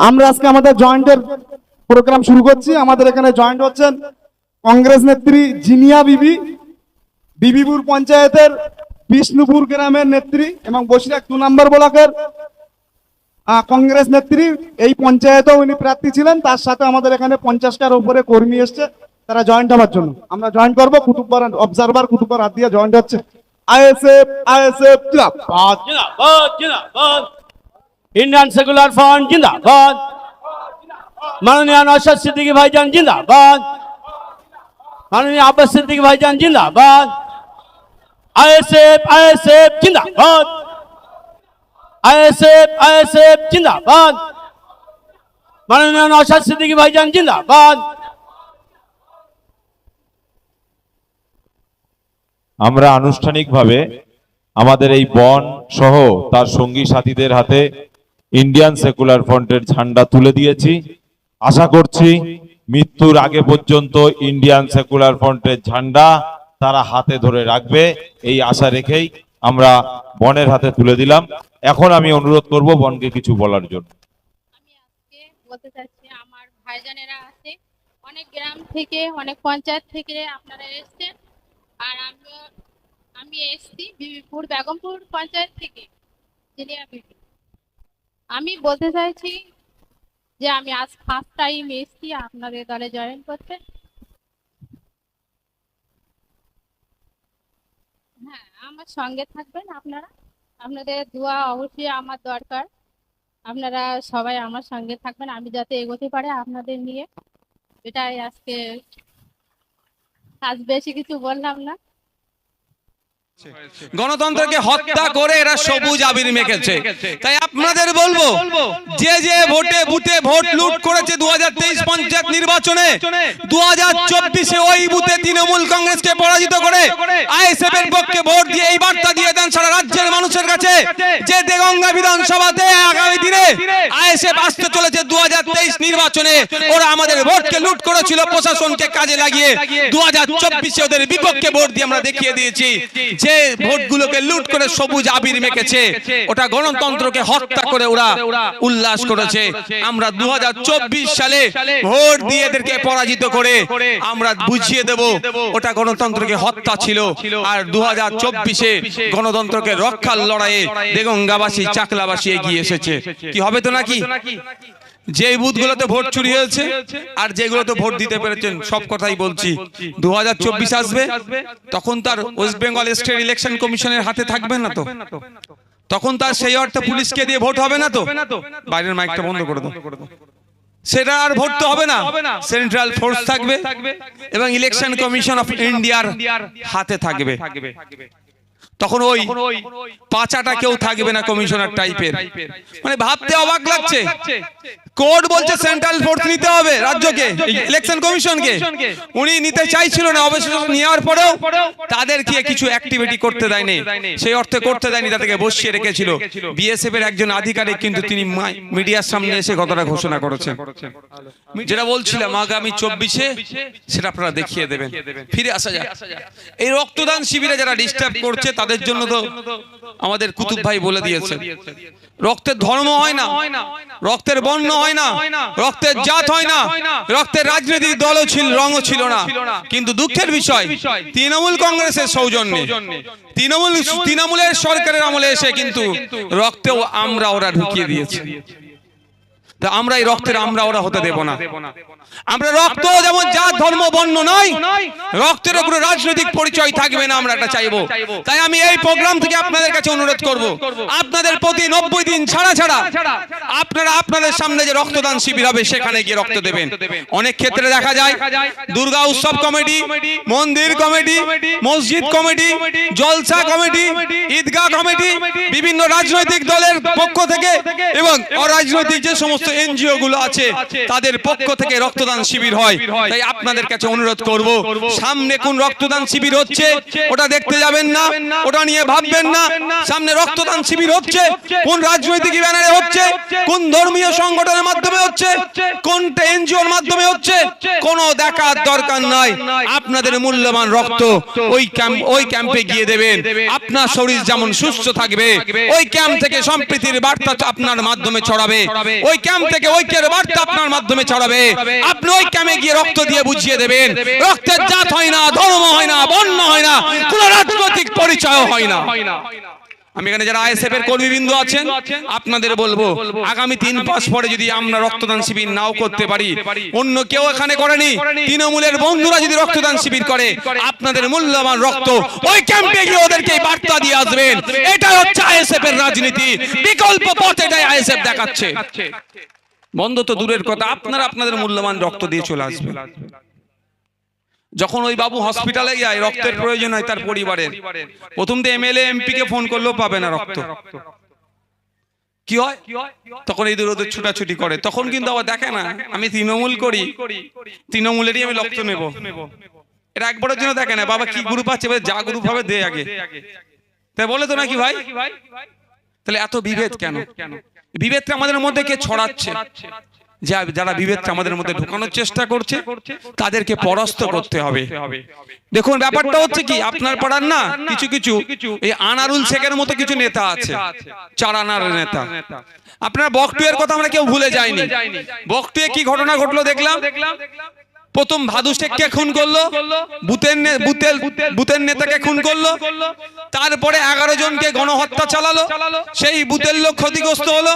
আমরা আজকে আমাদের জয়েন্টের প্রোগ্রাম শুরু করছি। আমাদের এখানে জয়েন্ট হচ্ছেন কংগ্রেস নেত্রী জিনিয়া বিবি, বিবিপুর পঞ্চায়েতের বিষ্ণুপুর গ্রামের নেত্রী এবং বসিরহাট দু নম্বর ব্লকের কংগ্রেস নেত্রী। এই পঞ্চায়েতেও উনি প্রার্থী ছিলেন, তার সাথে আমাদের এখানে পঞ্চাশটার উপরে কর্মী এসছে, তারা জয়েন্ট হওয়ার জন্য। আমরা জয়েন্ট করব কুতুববার অবজারভার কুতুববার হাত দিয়ে জয়েন্ট হচ্ছে। ISF ISF Indian Secular Front জিন্দাবাদ মাননীয় নশাদ সিদ্দিকি ভাইজান জিন্দাবাদ মাননীয় আব্বাস সিদ্দিকি ভাইজান জিন্দাবাদ আইএসএফ আইএসএফ জিন্দাবাদ আইএসএফ আইএসএফ জিন্দাবাদ মাননীয় নশাদ সিদ্দিকী ভাইজান জিন্দাবাদ আমরা আনুষ্ঠানিকভাবে আমাদের এই বন সহ তার সঙ্গী সাথীদের হাতে ইন্ডিয়ান সেকুলার ফ্রন্টের ঝান্ডা তুলে দিয়েছি। আশা করছি মৃত্যুর আগে পর্যন্ত ইন্ডিয়ান সেকুলার ফ্রন্টের ঝান্ডা তারা হাতে ধরে রাখবে। এই আশা রেখেই আমরা বনের হাতে তুলে দিলাম। এখন আমি অনুরোধ করব বনকে কিছু বলার জন্য। আমি এসছি বেগমপুর পঞ্চায়েত থেকে আমি বলতে চাইছি যে আমি আজ ফার্স্ট টাইম এসছি, আপনাদের দলে জয়েন করতে। হ্যাঁ আমার সঙ্গে থাকবেন আপনারা। আপনাদের দোয়া অবশ্যই আমার দরকার। আপনারা সবাই আমার সঙ্গে থাকবেন, আমি যাতে এগোতে পারে আপনাদের নিয়ে। এটাই আজকে। আজ বেশি কিছু বললাম না। গণতন্ত্রকে হত্যা করে এরা সবুজ আবির মেখেছে। তাই আপনাদের বলব যে যে ভোটে বুথে ভোট লুট করেছে দু পঞ্চায়েত নির্বাচনে দু হাজার চব্বিশে ওই বুথে তৃণমূল কংগ্রেসকে পরাজিত করে আইএসএফ এর পক্ষে ভোট দিয়ে এই বার্তা দিয়ে দেন সারা রাজ্যের মানুষের কাছে। যে দেগঙ্গা বিধানসভাতে আগামী দিনে আইএসএফ আসতে চলেছে দু হাজার তেইশ নির্বাচনে। ওরা আমাদের ভোটকে লুট করেছিল প্রশাসনকে কাজে লাগিয়ে। দু হাজার চব্বিশে ওদের বিপক্ষে ভোট দিয়ে আমরা দেখিয়ে দিয়েছি। যে ভোটগুলোকে লুট করে সবুজ আবির মেখেছে, ওটা গণতন্ত্রকে হত্যা করে ওরা উল্লাস করেছে। আমরা দু হাজার চব্বিশ সালে ভোট দিয়ে এদেরকে পরাজিত করে আমরা বুঝিয়ে দেব, ওটা গণতন্ত্রকে হত্যা ছিল। আর দু হাজার চব্বিশে গণতন্ত্রকে রক্ষার লড়াইয়ে দেগঙ্গাবাসী, চাকলাবাসী এগিয়ে এসেছে। কি হবে তো নাকি? যে বুথগুলোতে ভোট চুরি হয়েছে আর যেগুলোতে ভোট দিতে পেরেছেন সব কথাই বলছি। দুহাজার চব্বিশ আসবে তখন তার ওয়েস্ট বেঙ্গল স্টেট ইলেকশন কমিশনের হাতে থাকবে না তো। তখন তার সেই অর্থে পুলিশকে দিয়ে ভোট হবে না তো? বাইরের মাইকটা বন্ধ করে দাও। সেটা আর ভোট তো হবে না। সেন্ট্রাল ফোর্স থাকবে। এবং ইলেকশন কমিশন অফ ইন্ডিয়ার হাতে থাকবে। তখন ওই পাচাটা কেউ থাকবে না কমিশনার টাইপের। মানে ভাবতে অবাক লাগছে। কোর্ট বলছে সেন্ট্রাল ফোর্স নিতে হবে রাজ্যকে। ইলেকশন কমিশনকে উনি নিতে চাইছিল না অবশেষে নেওয়ার পরেও তাদেরকে কিছু অ্যাক্টিভিটি করতে দেয়নি? সেই অর্থে করতে দেয়নি তাদেরকে বসিয়ে রেখেছিল। বিএসএফ এর একজন আধিকারিক কিন্তু তিনি মিডিয়ার সামনে এসে কথাটা ঘোষণা করেছেন। যেটা বলছিলাম আগামী চব্বিশে সেটা আপনারা দেখিয়ে দেবেন। ফিরে আসা যাক। এই রক্তদান শিবিরে যারা ডিস্টার্ব করছে তাদের জন্য তো আমাদের কুতুব ভাই বলে দিয়েছে। রক্তের ধর্ম হয় না। রক্তের বর্ণ হয় না। রক্তের জাত হয় না। রক্তের রাজনীতির দলও ছিল, রঙও ছিল না। কিন্তু দুঃখের বিষয়, তৃণমূল কংগ্রেসের সৌজন্যে, তৃণমূল তৃণমূলের সরকারের আমলে এসে কিন্তু রক্তেও আমরা ওরা ঢুকিয়ে দিয়েছে। তা আমরা এই রক্তের আমরা ওরা হতে দেব না। আমরা রক্ত যেমন জাত ধর্ম বর্ণ নয় রক্তের কোনো রাজনৈতিক পরিচয় থাকবে না আমরা এটা চাইব। তাই আমি এই প্রোগ্রাম থেকে আপনাদের কাছে অনুরোধ করব। আপনাদের প্রতি নব্বই দিন ছাড়া ছাড়া আপনারা আপনাদের সামনে যে রক্তদান শিবির হবে সেখানে গিয়ে রক্ত দেবেন। অনেক ক্ষেত্রে দেখা যায় দুর্গা উৎসব কমিটি মন্দির কমিটি মসজিদ কমিটি জলসা কমিটি ঈদগাহ কমিটি বিভিন্ন রাজনৈতিক দলের পক্ষ থেকে এবং অরাজনৈতিক যে সমস্ত এনজিও গুলো আছে, তাদের পক্ষ থেকে রক্তদান শিবির হয়। তাই আপনাদের কাছে অনুরোধ করব, সামনে কোন রক্তদান শিবির হচ্ছে, ওটা দেখতে যাবেন না, ওটা নিয়ে ভাববেন না, সামনে রক্তদান শিবির হচ্ছে, কোন রাজনৈতিক ব্যানারে হচ্ছে, কোন ধর্মীয় সংগঠনের মাধ্যমে হচ্ছে, কোন এনজিওর মাধ্যমে হচ্ছে, কোনো দেখার দরকার নাই। আপনাদের মূল্যবান রক্ত ওই ক্যাম্প, ওই ক্যাম্পে গিয়ে দেবেন। আপনার শরীর যেমন সুস্থ থাকবে, ওই ক্যাম্প থেকে সম্প্রীতির বার্তা আপনার মাধ্যমে ছড়াবে। ওই ক্যাম্প থেকে ঐক্যের বার্তা আপনার মাধ্যমে ছড়াবে। আপনি ওই ক্যাম্পে গিয়ে রক্ত দিয়ে বুঝিয়ে দেবেন, রক্তের জাত হয় না, ধর্ম হয় না, বর্ণ হয় না, কোন রাজনৈতিক পরিচয় হয় না। আমি এখানে যারা আইএসএফ এর কর্মীবৃন্দ আছেন আপনাদের বলব আগামী তিন পাঁচ পরে যদি আমরা রক্তদান শিবির নাও করতে পারি অন্য কেউ এখানে করেনি তৃণমূলের বন্ধুরা যদি রক্তদান শিবির করে আপনাদের মূল্যবান রক্ত ওই ক্যাম্পে গিয়ে ওদেরকে বার্তা দিয়ে আসবেন। এটা হচ্ছে আইএসএফ এর রাজনীতি। বিকল্প পথ এটাই আইএসএফ দেখাচ্ছে। বন্ধ তো দূরের কথা আপনারা আপনাদের মূল্যবান রক্ত দিয়ে চলে আসবেন। যখন ওই বাবু হসপিটালে যায়, রক্তের প্রয়োজন হয় তার পরিবারের। প্রথম তো এমএলএ এমপি কে ফোন করলেও পাবে না রক্ত। কি হয়? তখন এই দূর ওদের ছুটাছুটি করে। তখন কিন্তু আবার দেখে না, আমি তৃণমূল করি। তৃণমূলেরই আমি রক্ত নেব। এটা একবারের জন্য দেখে না। বাবা কি গ্রুপ আছে? যা গ্রুপ হবে দে আগে। তাই বলে তো নাকি ভাই? তাহলে এত বিভেদ কেন? বিভেদটা আমাদের মধ্যে কে ছড়াচ্ছে? যা যারা বিভেদটা আমাদের মধ্যে ঢুকানোর চেষ্টা করছে তাদেরকে পরাস্ত করতে হবে। দেখুন ব্যাপারটা হচ্ছে কি আপনার পাড়ার না কিছু কিছু এই আনারুল শেখের মতো কিছু নেতা আছে। চার আনার নেতা। আপনার বকটুয়ের কথা আমরা কেউ ভুলে যাইনি বকটুয়ে কি ঘটনা ঘটলো দেখলাম? প্রথম ভাদু শেখকে খুন করল বুথের বুথের নেতাকে খুন করল, তারপরে এগারো জনকে গণহত্যা চালালো, সেই বুথের লোক ক্ষতিগ্রস্ত হলো।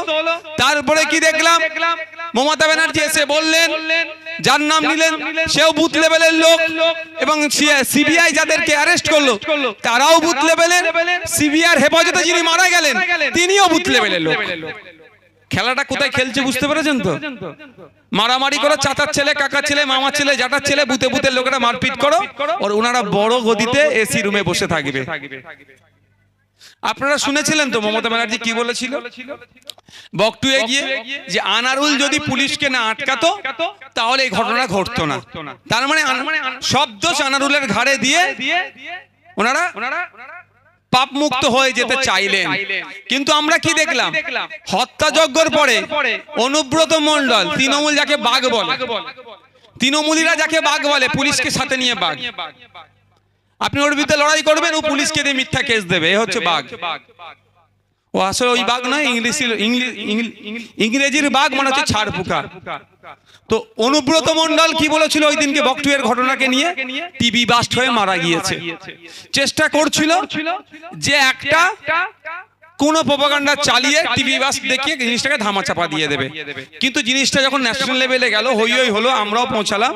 তারপরে কি দেখলাম? মমতা ব্যানার্জি এসে বললেন, যার নাম নিলেন, সেও বুথ লেভেলের লোক এবং সিবিআই যাদেরকে অ্যারেস্ট করল, তারাও বুথ লেভেলের। সিবিআই হেফাজতে যিনি মারা গেলেন, তিনিও বুথ লেভেলের লোক। খেলাটা কোথায় খেলছে বুঝতে পেরেছেন তো? মারামারি করো চাচার ছেলে, কাকার ছেলে, মামার ছেলে জাটার ছেলে, বুতে বুতে লোকেরা মারপিট করো আর ওনারা বড় গদিতে এসি রুমে বসে থাকবে। আপনারা শুনেছিলেন তো, মমতা ব্যানার্জি কি বলেছিল? বকটুয়ে গিয়ে যে আনারুল যদি পুলিশকে না আটকাতো, তাহলে এই ঘটনা ঘটতো না। তার মানে সব দোষ আনারুলের ঘাড়ে দিয়ে ওনারা ওনারা পাপ মুক্ত হয়ে যেতে চাইলেন। কিন্তু আমরা কি দেখলাম? হত্যাযজ্ঞর পরে অনুব্রত মন্ডল তৃণমূল যাকে বাঘ বলে তৃণমূলীরা যাকে বাঘ বলে পুলিশকে সাথে নিয়ে বাঘ। আপনি ওর বিরুদ্ধে লড়াই করবেন ও পুলিশকে দিয়ে মিথ্যা কেস দেবে এ হচ্ছে বাঘ। ও আসলে ওই বাঘ নয় ইংলিশ ইংরেজির বাঘ মানে হচ্ছে ছাড় পোকা তো অনুব্রত মন্ডল কি বলেছিল ওই দিনকে বকটুয়ের ঘটনাকে নিয়ে? টিভি বাস্ট হয়ে মারা গিয়েছে। চেষ্টা করছিল যে একটা কোন প্রপাগান্ডা চালিয়ে টিভি বাস দেখিয়ে জিনিসটাকে ধামাচাপা দিয়ে দেবে। কিন্তু জিনিসটা যখন ন্যাশনাল লেভেলে গেল হই হই হলো আমরাও পৌঁছালাম।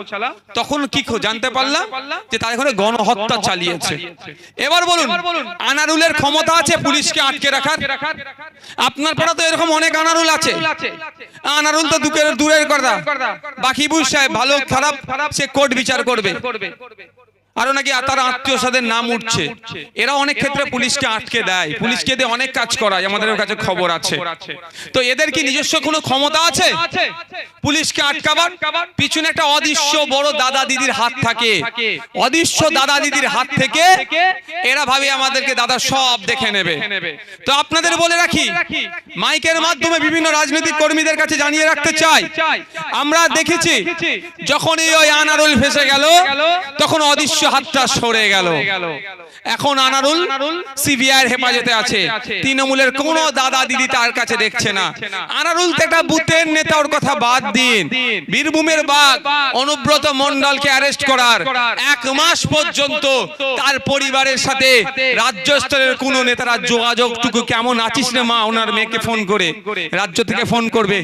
তখন কি জানতে পারলাম যে তার এখানে গণহত্যা চালিয়েছে। এবার বলুন আনারুলের ক্ষমতা আছে পুলিশকে আটকে রাখার? আপনার পাড়া তো এরকম অনেক আনারুল আছে। আনারুল তো দুকের দূরের কথা। বাকি বুঝ সাহেব ভালো খারাপ সে কোর্ট বিচার করবে। আরও নাকি তার আত্মীয় স্বদের নাম উঠছে। এরা অনেক ক্ষেত্রে পুলিশকে আটকে দেয়। পুলিশকে দিয়ে। অনেক কাজ করায়। আমাদের কাছে খবর আছে। তো এদের কি নিজস্ব কোনো ক্ষমতা আছে? পুলিশকে আটকাবার? পিছনে একটা অদৃশ্য বড় দাদা দিদির হাত থাকে। অদৃশ্য দাদা দিদির হাত থেকে এরা ভাবে আমাদেরকে দাদা সব দেখে নেবে। তো আপনাদের বলে রাখি মাইকের মাধ্যমে বিভিন্ন রাজনৈতিক কর্মীদের কাছে জানিয়ে রাখতে চাই। আমরা দেখেছি যখনই ওই আনারুল ফেসে গেল তখন অদৃশ্য হাতটা সরে গেল। এখন আনারুল সিবিআই হেফাজতে আছে। তৃণমূলের কোন দাদা দিদি তার কাছে দেখছে না। আনারুল তো একটা বুথের নেতা ওর কথা বাদ দিন। বীরভূমের বাঘ অনুব্রত মন্ডলকে অ্যারেস্ট করার এক মাস পর্যন্ত তার পরিবারের সাথে রাজ্য স্তরের কোন নেতারা যোগাযোগটুকু কেমন আছিস রে মা? ওনার মেয়েকে ফোন করে। রাজ্য থেকে ফোন করবে।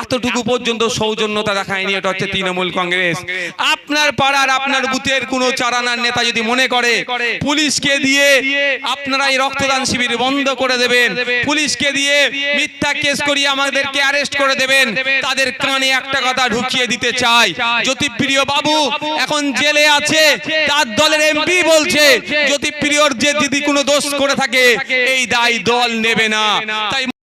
এতটুকু পর্যন্ত সৌজন্যতা দেখায়নি এটা হচ্ছে তৃণমূল কংগ্রেস। আপনার পাড়ার আপনার বুথের কোন চারানার নেতা যদি মনে করে পুলিশকে দিয়ে আপনারা এই রক্তদান শিবির বন্ধ করে দেবেন। পুলিশকে দিয়ে মিথ্যা কেস করিয়ে আমাদেরকে অ্যারেস্ট করে দেবেন। তাদের কানে একটা কথা ঢুকিয়ে দিতে চাই। জ্যোতিপ্রিয় বাবু এখন জেলে আছে। তার দলের এমপি বলছে জ্যোতিপ্রিয়র যে দিদি কোনো দোষ করে থাকে এই দায় দল নেবে না। তাই